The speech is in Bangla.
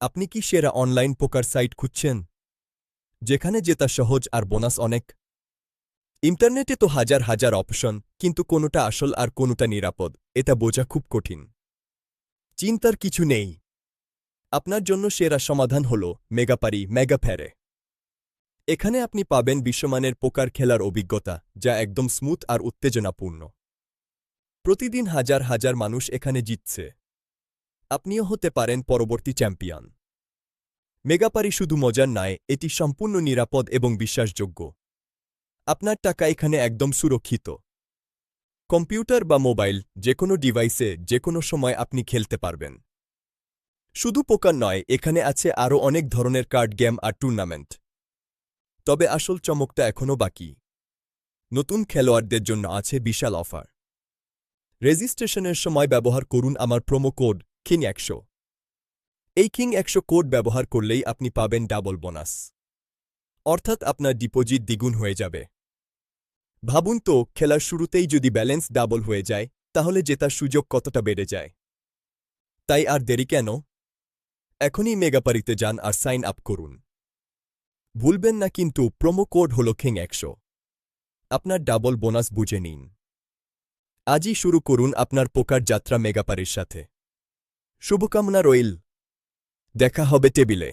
আপনি কি সেরা অনলাইন পোকার সাইট খুঁজছেন? যেখানে জেতা সহজ আর বোনাস অনেক। ইন্টারনেটে তো হাজার হাজার অপশন কিন্তু কোনোটা আসল আর কোনোটা নিরাপদ, এটা বোঝা খুব কঠিন। চিন্তার কিছু নেই। আপনার জন্য সেরা সমাধান হল মেগাপারি মেগাফেরে এখানে আপনি পাবেন বিশ্বমানের পোকার খেলার অভিজ্ঞতা, যা একদম স্মুথ আর উত্তেজনাপূর্ণ। প্রতিদিন হাজার হাজার মানুষ এখানে জিতছে। আপনিও হতে পারেন পরবর্তী চ্যাম্পিয়ন। মেগাপারি শুধু মজার নয়, এটি সম্পূর্ণ নিরাপদ এবং বিশ্বাসযোগ্য। আপনার টাকা এখানে একদম সুরক্ষিত। কম্পিউটার বা মোবাইল যে কোনো ডিভাইসে যে কোনো সময় আপনি খেলতে পারবেন। শুধু পোকার নয়, এখানে আছে আরও অনেক ধরনের কার্ড গেম আর টুর্নামেন্ট। তবে আসল চমকটা এখনও বাকি। নতুন খেলোয়াড়দের জন্য আছে বিশাল অফার। রেজিস্ট্রেশনের সময় ব্যবহার করুন আমার প্রোমো কোড কিং একশো। এই কিং একশো কোড ব্যবহার করলেই আপনি পাবেন ডাবল বোনাস। অর্থাৎ আপনার ডিপোজিট দ্বিগুণ হয়ে যাবে। ভাবুন তো, খেলার শুরুতেই যদি ব্যালেন্স ডাবল হয়ে যায়, তাহলে জেতার সুযোগ কতটা বেড়ে যায়? তাই আর দেরি কেন? এখনই মেগাপারিতে যান আর সাইন আপ করুন। ভুলবেন না কিন্তু, প্রোমো কোড হল কিং একশো। আপনার ডাবল বোনাস বুঝে নিন। আজই শুরু করুন আপনার পোকার যাত্রা মেগাপারির সাথে। শুভকামনা রইল। দেখা হবে টেবিলে।